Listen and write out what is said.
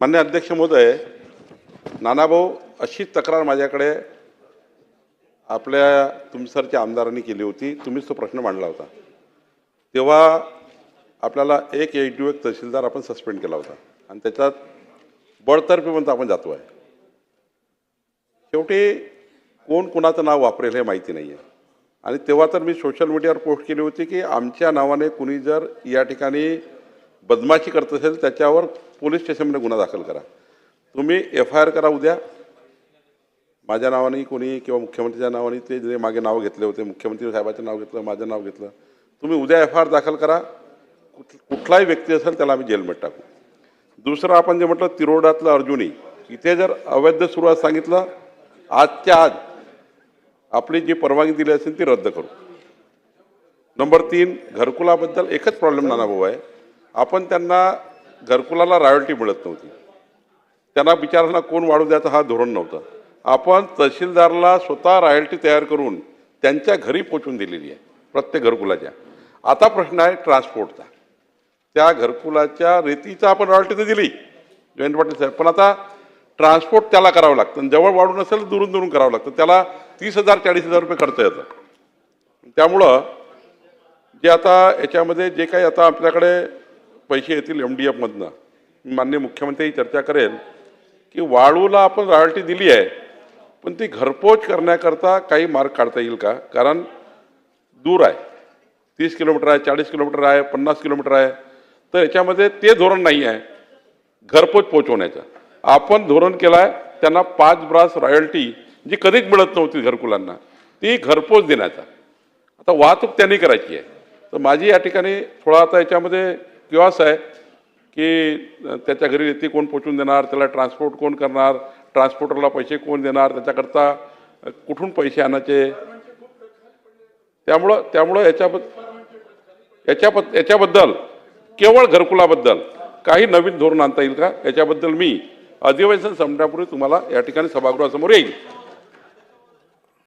मान्य अध्यक्ष महोदय नानाभाऊ अशी तक्रार माझ्याकडे आपल्या तुमसरच्या आमदारांनी केली होती. तुम्हीच तो प्रश्न मांडला होता. तेव्हा आपल्याला एक एच डी एक तहसीलदार आपण सस्पेंड केला होता. आणि त्याच्यात बळतर्फीपर्यंत आपण जातो आहे शेवटी कोण कुणाचं नाव वापरेल हे माहिती नाही आहे आणि तेव्हा तर मी सोशल मीडियावर पोस्ट केली होती की आमच्या नावाने कुणी जर या ठिकाणी बदमाशी करत असेल त्याच्यावर पोलीस स्टेशनमध्ये गुन्हा दाखल करा. तुम्ही एफ आय आर करा उद्या. माझ्या नावाने कोणी किंवा मुख्यमंत्रीच्या नावाने ते जे मागे नाव घेतले होते मुख्यमंत्री साहेबाचं नाव घेतलं माझं नाव घेतलं तुम्ही उद्या एफ आय आर दाखल करा. कुठ कुठलाही व्यक्ती असेल त्याला आम्ही जेलमध्ये टाकू. दुसरं आपण जे म्हटलं तिरोडातलं अर्जुनी इथे जर अवैध सुरुवात सांगितलं आजच्या आज आपली जी परवानगी दिली असेल ती रद्द करू. नंबर तीन घरकुलाबद्दल एकच प्रॉब्लेम नाना भाऊ आहे. आपण त्यांना घरकुलाला रॉयल्टी मिळत नव्हती. त्यांना बिचारांना कोण वाढू द्यायचं हा धोरण नव्हतं. आपण तहसीलदारला स्वतः रॉयल्टी तयार करून त्यांच्या घरी पोचून दिलेली आहे प्रत्येक घरकुलाच्या. आता प्रश्न आहे ट्रान्सपोर्टचा त्या घरकुलाच्या रेतीचा आपण रॉयल्टी तर दिली जयंत पाटील साहेब. पण आता ट्रान्सपोर्ट त्याला करावं लागतं. आणि जवळ वाढून असेल तर दुरून दुरून करावं लागतं. त्याला तीस हजार चाळीस हजार रुपये खर्च येतं. त्यामुळं जे आता याच्यामध्ये जे काही आता आपल्याकडे पैसे येतील एम डी एफमधनं मी माननीय मुख्यमंत्री चर्चा करेल की वाळूला आपण रॉयल्टी दिली आहे पण ती घरपोच करण्याकरता काही मार्ग काढता येईल का? कारण दूर आहे. तीस किलोमीटर आहे चाळीस किलोमीटर आहे पन्नास किलोमीटर आहे. तर याच्यामध्ये ते धोरण नाही आहे घरपोच पोचवण्याचं आपण धोरण केलं आहे त्यांना पाच ब्रास रॉयल्टी जी कधीच मिळत नव्हती घरकुलांना ती घरपोच देण्याचा. आता वाहतूक त्यांनी करायची आहे. तर माझी या ठिकाणी थोडा आता याच्यामध्ये किवास आहे की त्याच्या घरी रेती कोण पोचवून देणार त्याला ट्रान्सपोर्ट कोण करणार ट्रान्सपोर्टरला पैसे कोण देणार त्याच्याकरता कुठून पैसे आणायचे? त्यामुळं त्यामुळं याच्याबद्दल याच्याबद्द याच्याबद्दल केवळ घरकुलाबद्दल काही नवीन धोरण आणता येईल का? याच्याबद्दल मी अधिवेशन संपण्यापूर्वी तुम्हाला या ठिकाणी सभागृहासमोर येईल